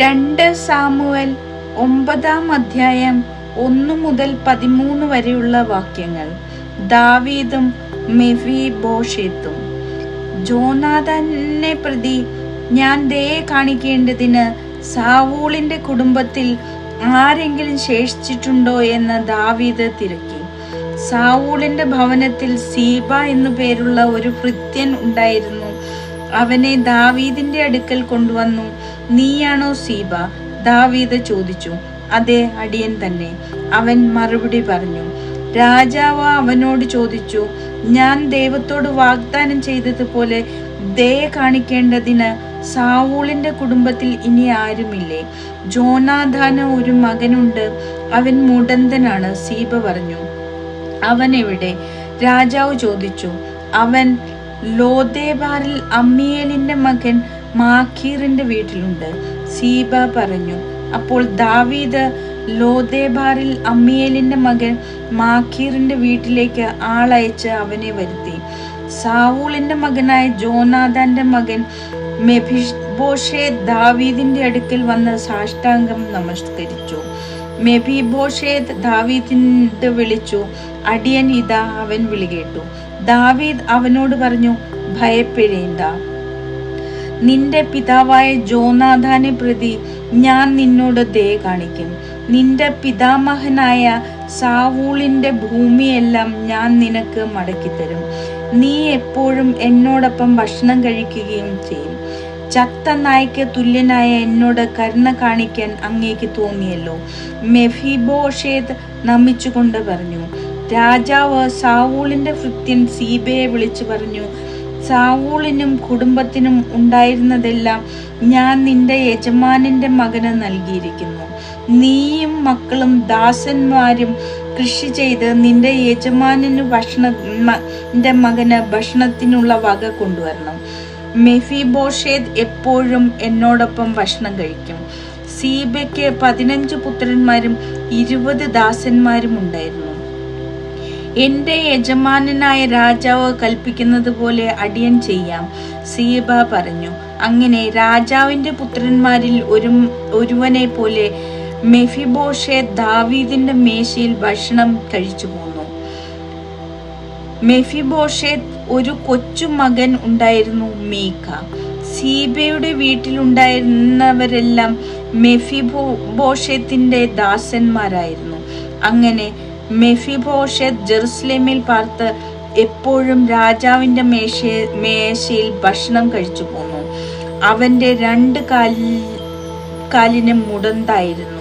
രണ്ട് സാമുവൽ ഒമ്പതാം അധ്യായം ഒന്നു മുതൽ പതിമൂന്ന് വരെയുള്ള വാക്യങ്ങൾ. ദാവീദും മെഫി ബോഷേത്തും ജോനാഥനെ പ്രതി ഞാൻ ദയെ കാണിക്കേണ്ടതിന് സാവൂളിന്റെ കുടുംബത്തിൽ ആരെങ്കിലും ശേഷിച്ചിട്ടുണ്ടോ എന്ന് ദാവീദ് തിരക്കി. സാവൂളിന്റെ ഭവനത്തിൽ സീബ എന്നു പേരുള്ള ഒരു ഭൃത്യൻ ഉണ്ടായിരുന്നു. അവനെ ദാവീദിന്റെ അടുക്കൽ കൊണ്ടുവന്നു. നീയാണോ സീബ? ദാവീദ് ചോദിച്ചു. അതെ അടിയൻ തന്നെ. അവൻ മറുപടി പറഞ്ഞു. രാജാവ് അവനോട് ചോദിച്ചു ഞാൻ ദൈവത്തോട് വാഗ്ദാനം ചെയ്തതുപോലെ ദയ കാണിക്കേണ്ടതിന് സാവൂളിന്റെ കുടുംബത്തിൽ ഇനി ആരുമില്ലേ? ജോനാഥാന ഒരു മകനുണ്ട്. അവൻ മുടന്തനാണ് സീബ പറഞ്ഞു. അവൻ എവിടെ? രാജാവ് ചോദിച്ചു. അവൻ ലോദേബാറിൽ അമ്മിയേലിന്റെ മകൻ മാഖീറിന്റെ വീട്ടിലുണ്ട്. സീബ പറഞ്ഞു അപ്പോൾ ദാവീദ് ലോദേബാറിൽ അമ്മിയേലിന്റെ മകൻ മാഖീറിന്റെ വീട്ടിലേക്ക് ആളയച്ച് അവനെ വരുത്തി. സാവൂളിന്റെ മകനായ ജോനാഥാന്റെ മകൻ മെഭിബോഷെ ദാവീദിന്റെ അടുക്കൽ വന്ന് സാഷ്ടാംഗം നമസ്കരിച്ചു. മെഭിബോഷേത് ദാവീദിന്റെ വിളിച്ചു അടിയൻ ഇതാ അവൻ വിളികേട്ടു ദാവീദ് അവനോട് പറഞ്ഞു ഭയപ്പെടേണ്ട. നിന്റെ പിതാവായ ജോനാഥാനെ പ്രതി ഞാൻ നിന്നോട് ദയ കാണിക്കും. നിന്റെ പിതാമഹനായ സാവൂളിന്റെ ഭൂമിയെല്ലാം ഞാൻ നിനക്ക് മടക്കിത്തരും. നീ എപ്പോഴും എന്നോടൊപ്പം ഭക്ഷണം കഴിക്കുകയും ചെയ്യും. ചത്ത നായ്ക്ക് തുല്യനായ എന്നോട് കരുണ കാണിക്കാൻ അങ്ങേക്ക് തോന്നിയല്ലോ. മെഫിബോഷേത് നമിച്ചുകൊണ്ട് പറഞ്ഞു. രാജാവ് സാവൂളിന്റെ ഭൃത്യൻ സീബയെ വിളിച്ചു പറഞ്ഞു സാവൂളിനും കുടുംബത്തിനും ഉണ്ടായിരുന്നതെല്ലാം ഞാൻ നിന്റെ യജമാനന്റെ മകന് നൽകിയിരിക്കുന്നു. നീയും മക്കളും ദാസന്മാരും കൃഷി ചെയ്ത് നിന്റെ യജമാനന് ഭക്ഷണ മകന് ഭക്ഷണത്തിനുള്ള വക കൊണ്ടുവരണം. മെഫിബോഷേദ് എപ്പോഴും എന്നോടൊപ്പം ഭക്ഷണം കഴിക്കും. സീബയ്ക്ക് പതിനഞ്ച് പുത്രന്മാരും ഇരുപത് ദാസന്മാരും ഉണ്ടായിരുന്നു. എന്റെ യജമാനനായ രാജാവ് കൽപ്പിക്കുന്നത് പോലെ അടിയൻ ചെയ്യാം. സീബ പറഞ്ഞു അങ്ങനെ രാജാവിന്റെ പുത്രന്മാരിൽ ഒരു ഒരുവനെ പോലെ മെഫിബോഷെ ദാവീദിന്റെ മേശയിൽ ഭക്ഷണം കഴിച്ചു പോന്നു. മെഫിബോഷെ ഒരു കൊച്ചു മകൻ ഉണ്ടായിരുന്നു മീക്ക സീബയുടെ വീട്ടിലുണ്ടായിരുന്നവരെല്ലാം മെഫിബോ ബോഷത്തിന്റെ ദാസന്മാരായിരുന്നു. അങ്ങനെ മെഫിബോഷത്ത് ജെറുസലേമിൽ പാർത്ത് എപ്പോഴും രാജാവിന്റെ മേശ മേശയിൽ ഭക്ഷണം കഴിച്ചു പോന്നു. അവന്റെ രണ്ട് കാലിൽ കാലിന് മുടന്തായിരുന്നു.